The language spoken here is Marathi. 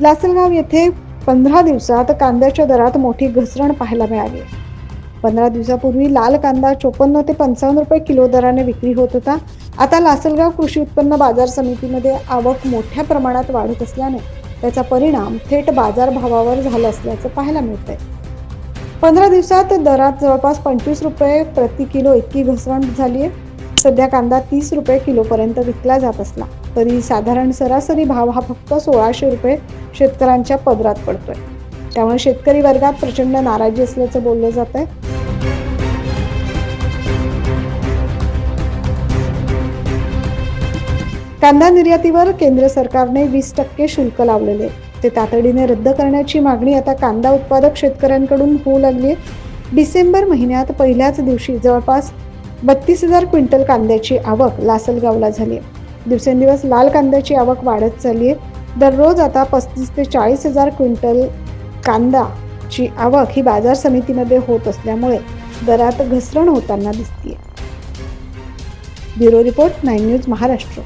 लासलगाव येथे पंधरा दिवसात कांद्याच्या दरात मोठी घसरण पाहायला मिळाली. आहे. पंधरा दिवसापूर्वी लाल कांदा चोपन्न ते पंचावन्न रुपये किलो दराने विक्री होत होता. आता लासलगाव कृषी उत्पन्न बाजार समितीमध्ये आवक मोठ्या प्रमाणात वाढत असल्याने त्याचा परिणाम थेट बाजारभावावर झाला असल्याचं पाहायला मिळत आहे पंधरा दिवसात दरात जवळपास पंचवीस रुपये प्रति किलो इतकी घसरण झाली आहे सध्या कांदा तीस रुपये किलोपर्यंत विकला जात असला. तरी साधारण सरासरी भाव हा फक्त सोळाशे रुपये शेतकऱ्यांच्या पदरात पडतोय. त्यामुळे शेतकरी वर्गात प्रचंड नाराजी असल्याचं बोललं जात आहे कांदा निर्यातीवर केंद्र सरकारने वीस टक्के शुल्क लावलेले. आहे. ते तातडीने रद्द करण्याची मागणी आता कांदा उत्पादक शेतकऱ्यांकडून होऊ लागली आहे डिसेंबर महिन्यात पहिल्याच दिवशी जवळपास बत्तीस हजार क्विंटल कांद्याची आवक लासलगावला झाली आहे दिवसेंदिवस लाल कांद्याची आवक वाढत चालली आहे. दररोज आता पस्तीस ते चाळीस हजार क्विंटल कांदाची आवक ही बाजार समितीमध्ये होत असल्यामुळे दरात घसरण होताना दिसतीये. Bureau report nine news Maharashtra.